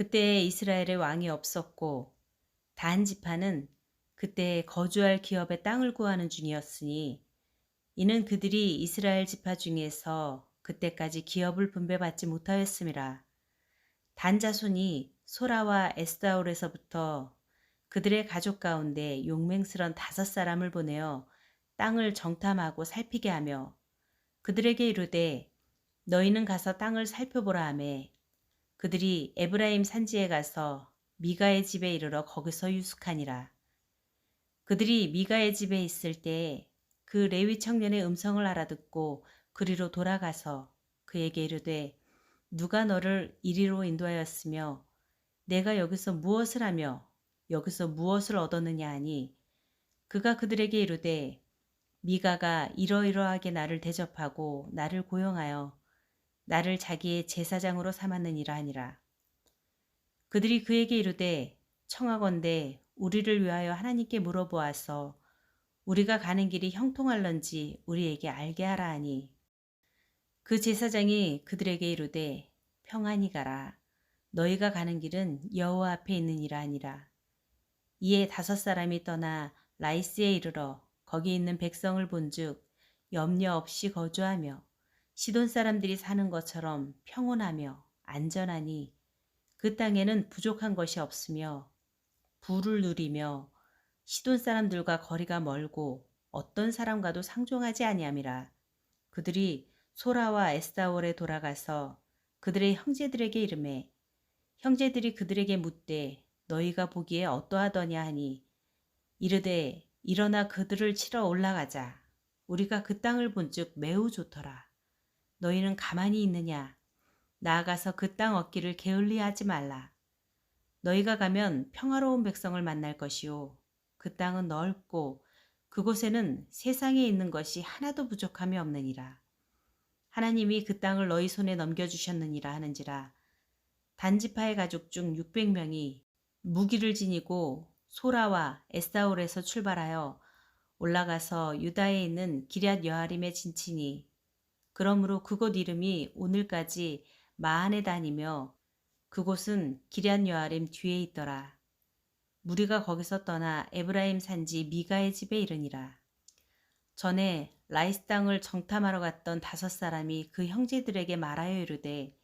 그때에 이스라엘의 왕이 없었고 단 지파는 그때 거주할 기업의 땅을 구하는 중이었으니 이는 그들이 이스라엘 지파 중에서 그때까지 기업을 분배받지 못하였음이라. 단 자손이 소라와 에스다올에서부터 그들의 가족 가운데 용맹스런 다섯 사람을 보내어 땅을 정탐하고 살피게 하며 그들에게 이르되 너희는 가서 땅을 살펴보라 하매 그들이 에브라임 산지에 가서 미가의 집에 이르러 거기서 유숙하니라. 그들이 미가의 집에 있을 때그 레위 청년의 음성을 알아듣고 그리로 돌아가서 그에게 이르되 누가 너를 이리로 인도하였으며 내가 여기서 무엇을 하며 여기서 무엇을 얻었느냐 하니 그가 그들에게 이르되 미가가 이러이러하게 나를 대접하고 나를 고용하여 나를 자기의 제사장으로 삼았느니라 하니라. 그들이 그에게 이르되 청하건대 우리를 위하여 하나님께 물어보아서 우리가 가는 길이 형통할런지 우리에게 알게 하라 하니. 그 제사장이 그들에게 이르되 평안히 가라. 너희가 가는 길은 여호와 앞에 있느니라 하니라. 이에 다섯 사람이 떠나 라이스에 이르러 거기 있는 백성을 본즉 염려 없이 거주하며 시돈 사람들이 사는 것처럼 평온하며 안전하니 그 땅에는 부족한 것이 없으며 부를 누리며 시돈 사람들과 거리가 멀고 어떤 사람과도 상종하지 아니함이라. 그들이 소라와 에스다올에 돌아가서 그들의 형제들에게 이름해 형제들이 그들에게 묻되 너희가 보기에 어떠하더냐 하니 이르되 일어나 그들을 치러 올라가자. 우리가 그 땅을 본즉 매우 좋더라. 너희는 가만히 있느냐? 나아가서 그 땅 얻기를 게을리하지 말라. 너희가 가면 평화로운 백성을 만날 것이요. 그 땅은 넓고 그곳에는 세상에 있는 것이 하나도 부족함이 없느니라. 하나님이 그 땅을 너희 손에 넘겨주셨느니라 하는지라. 단지파의 가족 중 600명이 무기를 지니고 소라와 에사올에서 출발하여 올라가서 유다에 있는 기럇 여아림에 진치니 그러므로 그곳 이름이 오늘까지 마한에 다니며 그곳은 기럇 여아림 뒤에 있더라. 무리가 거기서 떠나 에브라임 산지 미가의 집에 이르니라. 전에 라이스 땅을 정탐하러 갔던 다섯 사람이 그 형제들에게 말하여 이르되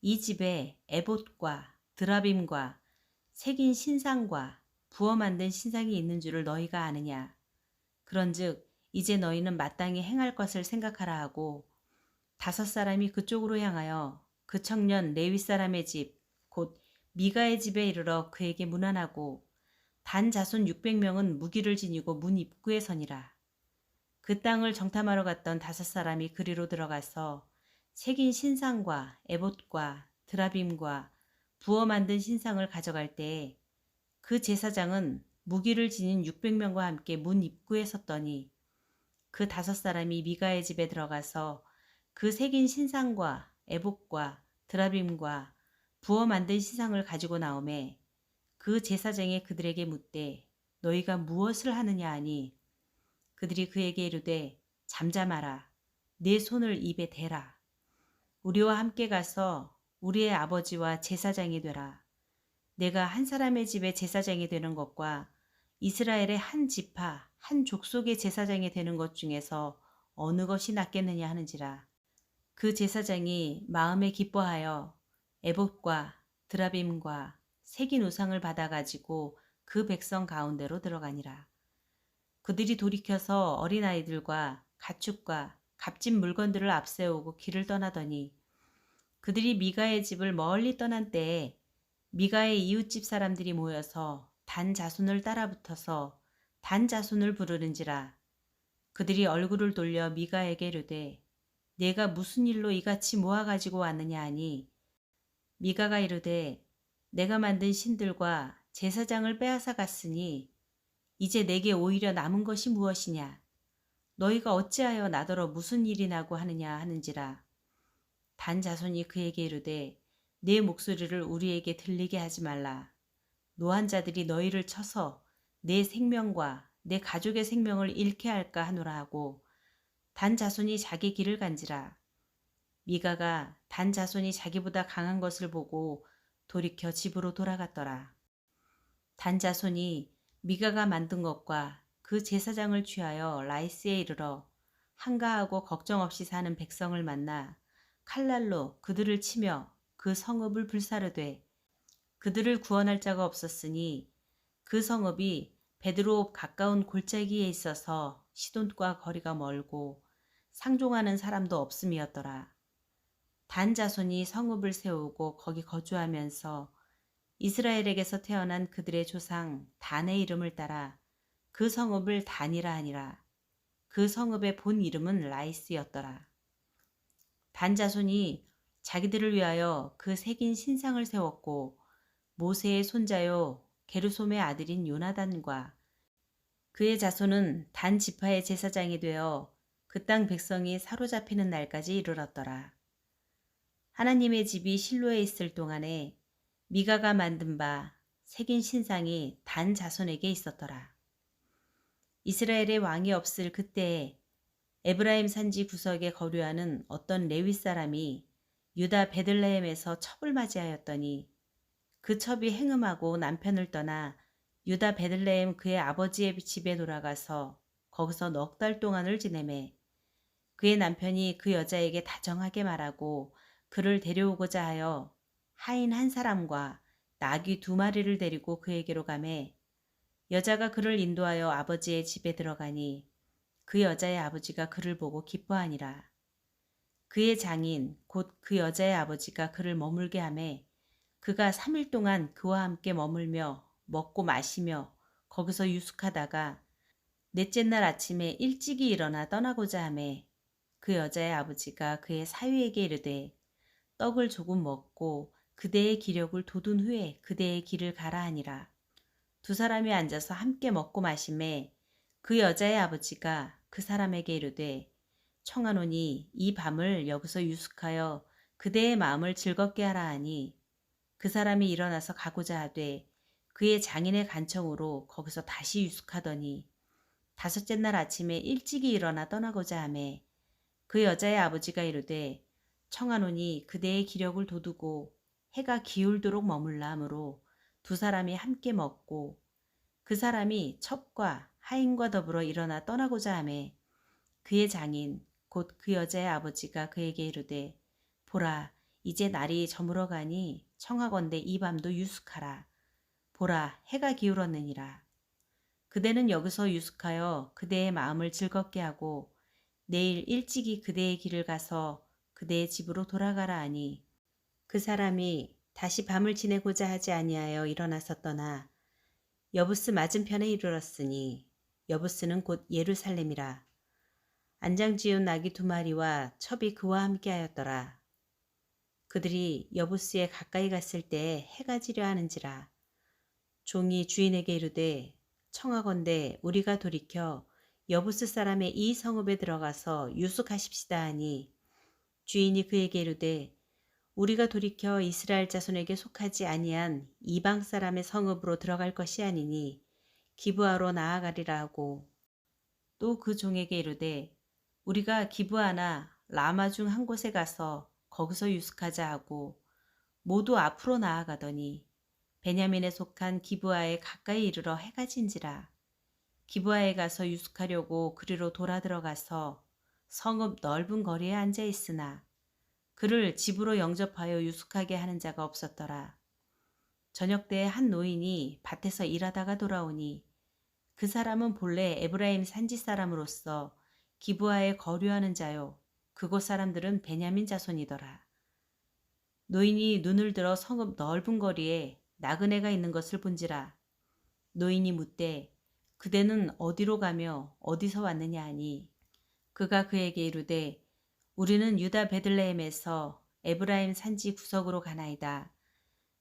이 집에 에봇과 드라빔과 새긴 신상과 부어 만든 신상이 있는 줄을 너희가 아느냐. 그런즉 이제 너희는 마땅히 행할 것을 생각하라 하고 다섯 사람이 그쪽으로 향하여 그 청년 레위 사람의 집 곧 미가의 집에 이르러 그에게 문안하고 단 자손 600명은 무기를 지니고 문 입구에 서니라. 그 땅을 정탐하러 갔던 다섯 사람이 그리로 들어가서 새긴 신상과 에봇과 드라빔과 부어 만든 신상을 가져갈 때에 그 제사장은 무기를 지닌 600명과 함께 문 입구에 섰더니 그 다섯 사람이 미가의 집에 들어가서 그 새긴 신상과 에봇과 드라빔과 부어 만든 신상을 가지고 나오매 그 제사장이 그들에게 묻되 너희가 무엇을 하느냐 하니? 그들이 그에게 이르되 잠잠하라. 내 손을 입에 대라. 우리와 함께 가서 우리의 아버지와 제사장이 되라. 내가 한 사람의 집에 제사장이 되는 것과 이스라엘의 한 지파 한 족속의 제사장이 되는 것 중에서 어느 것이 낫겠느냐 하는지라 그 제사장이 마음에 기뻐하여 에봇과 드라빔과 새긴 우상을 받아가지고 그 백성 가운데로 들어가니라. 그들이 돌이켜서 어린아이들과 가축과 값진 물건들을 앞세우고 길을 떠나더니 그들이 미가의 집을 멀리 떠난 때에 미가의 이웃집 사람들이 모여서 단 자손을 따라붙어서 단 자손을 부르는지라 그들이 얼굴을 돌려 미가에게 이르되 내가 무슨 일로 이같이 모아가지고 왔느냐 하니? 미가가 이르되 내가 만든 신들과 제사장을 빼앗아 갔으니 이제 내게 오히려 남은 것이 무엇이냐? 너희가 어찌하여 나더러 무슨 일이 나고 하느냐 하는지라. 단 자손이 그에게 이르되 내 목소리를 우리에게 들리게 하지 말라. 노한 자들이 너희를 쳐서 내 생명과 내 가족의 생명을 잃게 할까 하노라 하고 단 자손이 자기 길을 간지라 미가가 단 자손이 자기보다 강한 것을 보고 돌이켜 집으로 돌아갔더라. 단 자손이 미가가 만든 것과 그 제사장을 취하여 라이스에 이르러 한가하고 걱정 없이 사는 백성을 만나 칼날로 그들을 치며 그 성읍을 불사르되 그들을 구원할 자가 없었으니 그 성읍이 베드로 가까운 골짜기에 있어서 시돈과 거리가 멀고 상종하는 사람도 없음이었더라. 단 자손이 성읍을 세우고 거기 거주하면서 이스라엘에게서 태어난 그들의 조상 단의 이름을 따라 그 성읍을 단이라 하니라. 그 성읍의 본 이름은 라이스였더라. 단 자손이 자기들을 위하여 그 새긴 신상을 세웠고 모세의 손자요 게르솜의 아들인 요나단과 그의 자손은 단 지파의 제사장이 되어 그 땅 백성이 사로잡히는 날까지 이르렀더라. 하나님의 집이 실로에 있을 동안에 미가가 만든 바 새긴 신상이 단 자손에게 있었더라. 이스라엘의 왕이 없을 그때에 에브라임 산지 구석에 거류하는 어떤 레위 사람이 유다 베들레헴에서 첩을 맞이하였더니 그 첩이 행음하고 남편을 떠나 유다 베들레헴 그의 아버지의 집에 돌아가서 거기서 넉 달 동안을 지내매 그의 남편이 그 여자에게 다정하게 말하고 그를 데려오고자 하여 하인 한 사람과 나귀 두 마리를 데리고 그에게로 가매 여자가 그를 인도하여 아버지의 집에 들어가니 그 여자의 아버지가 그를 보고 기뻐하니라. 그의 장인 곧 그 여자의 아버지가 그를 머물게 하매 그가 3일 동안 그와 함께 머물며 먹고 마시며 거기서 유숙하다가 넷째 날 아침에 일찍이 일어나 떠나고자 하매 그 여자의 아버지가 그의 사위에게 이르되 떡을 조금 먹고 그대의 기력을 돋운 후에 그대의 길을 가라 하니라. 두 사람이 앉아서 함께 먹고 마심에 그 여자의 아버지가 그 사람에게 이르되 청하노니 이 밤을 여기서 유숙하여 그대의 마음을 즐겁게 하라 하니 그 사람이 일어나서 가고자 하되 그의 장인의 간청으로 거기서 다시 유숙하더니 다섯째 날 아침에 일찍이 일어나 떠나고자 하매 그 여자의 아버지가 이르되 청하노니 그대의 기력을 돋우고 해가 기울도록 머물라 하므로 두 사람이 함께 먹고 그 사람이 첩과 하인과 더불어 일어나 떠나고자 하매 그의 장인 곧 그 여자의 아버지가 그에게 이르되 보라 이제 날이 저물어 가니 청하건대 이 밤도 유숙하라 보라 해가 기울었느니라 그대는 여기서 유숙하여 그대의 마음을 즐겁게 하고 내일 일찍이 그대의 길을 가서 그대의 집으로 돌아가라 하니 그 사람이 다시 밤을 지내고자 하지 아니하여 일어나서 떠나 여부스 맞은편에 이르렀으니 여부스는 곧 예루살렘이라. 안장 지은 나귀 두 마리와 첩이 그와 함께 하였더라. 그들이 여부스에 가까이 갔을 때 해가 지려 하는지라. 종이 주인에게 이르되 청하건대 우리가 돌이켜 여부스 사람의 이 성읍에 들어가서 유숙하십시다 하니 주인이 그에게 이르되 우리가 돌이켜 이스라엘 자손에게 속하지 아니한 이방 사람의 성읍으로 들어갈 것이 아니니 기부하러 나아가리라 하고 또 그 종에게 이르되 우리가 기부하나 라마 중 한 곳에 가서 거기서 유숙하자 하고 모두 앞으로 나아가더니 베냐민에 속한 기부하에 가까이 이르러 해가 진지라 기부하에 가서 유숙하려고 그리로 돌아 들어가서 성읍 넓은 거리에 앉아 있으나 그를 집으로 영접하여 유숙하게 하는 자가 없었더라. 저녁 때에 한 노인이 밭에서 일하다가 돌아오니 그 사람은 본래 에브라임 산지 사람으로서 기부하에 거류하는 자요. 그곳 사람들은 베냐민 자손이더라. 노인이 눈을 들어 성읍 넓은 거리에 나그네가 있는 것을 본지라. 노인이 묻되 그대는 어디로 가며 어디서 왔느냐 하니 그가 그에게 이르되 우리는 유다 베들레헴에서 에브라임 산지 구석으로 가나이다.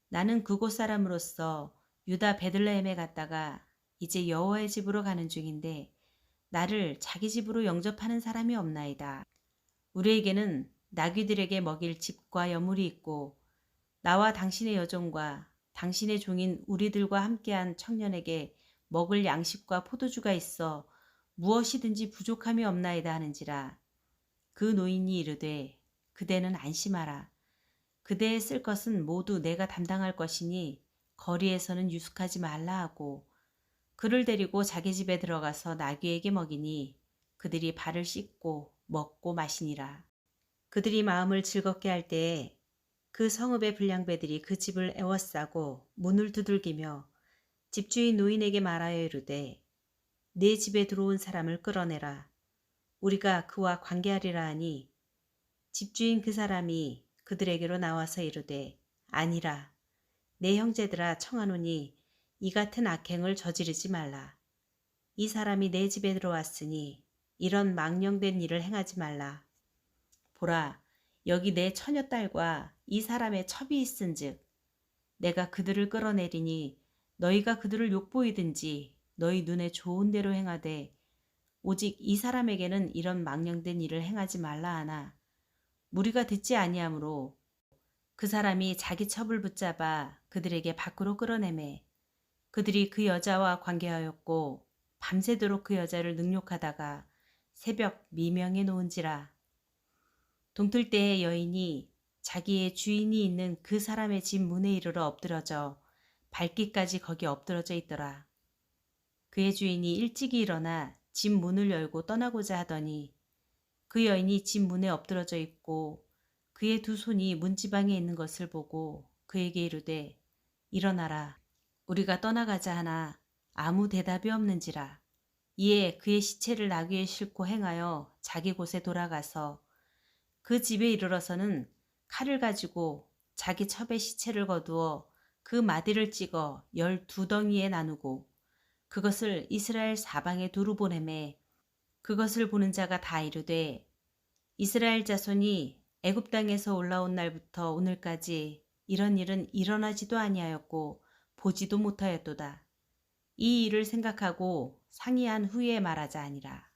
나는 그곳 사람으로서 유다 베들레헴에 갔다가 이제 여호와의 집으로 가는 중인데 나를 자기 집으로 영접하는 사람이 없나이다. 우리에게는 나귀들에게 먹일 집과 여물이 있고 나와 당신의 여종과 당신의 종인 우리들과 함께한 청년에게 먹을 양식과 포도주가 있어 무엇이든지 부족함이 없나이다 하는지라 그 노인이 이르되 그대는 안심하라. 그대의 쓸 것은 모두 내가 담당할 것이니 거리에서는 유숙하지 말라 하고 그를 데리고 자기 집에 들어가서 나귀에게 먹이니 그들이 발을 씻고 먹고 마시니라. 그들이 마음을 즐겁게 할 때에 그 성읍의 불량배들이 그 집을 애워싸고 문을 두들기며 집주인 노인에게 말하여 이르되 내 집에 들어온 사람을 끌어내라. 우리가 그와 관계하리라 하니 집주인 그 사람이 그들에게로 나와서 이르되 아니라 내 형제들아 청하노니 이 같은 악행을 저지르지 말라. 이 사람이 내 집에 들어왔으니 이런 망령된 일을 행하지 말라. 보라 여기 내 처녀 딸과 이 사람의 첩이 있은즉 내가 그들을 끌어내리니 너희가 그들을 욕보이든지 너희 눈에 좋은 대로 행하되 오직 이 사람에게는 이런 망령된 일을 행하지 말라 하나 무리가 듣지 아니하므로 그 사람이 자기 첩을 붙잡아 그들에게 밖으로 끌어내매 그들이 그 여자와 관계하였고 밤새도록 그 여자를 능욕하다가 새벽 미명에 놓은지라. 동틀 때에 여인이 자기의 주인이 있는 그 사람의 집 문에 이르러 엎드러져 발기까지 거기 엎드러져 있더라. 그의 주인이 일찍이 일어나 집 문을 열고 떠나고자 하더니 그 여인이 집 문에 엎드러져 있고 그의 두 손이 문지방에 있는 것을 보고 그에게 이르되 일어나라. 우리가 떠나가자 하나 아무 대답이 없는지라 이에 그의 시체를 나귀에 싣고 행하여 자기 곳에 돌아가서 그 집에 이르러서는 칼을 가지고 자기 첩의 시체를 거두어 그 마디를 찍어 열두 덩이에 나누고 그것을 이스라엘 사방에 두루 보내매 그것을 보는 자가 다 이르되 이스라엘 자손이 애굽 땅에서 올라온 날부터 오늘까지 이런 일은 일어나지도 아니하였고 보지도 못하였도다. 이 일을 생각하고 상의한 후에 말하자 아니라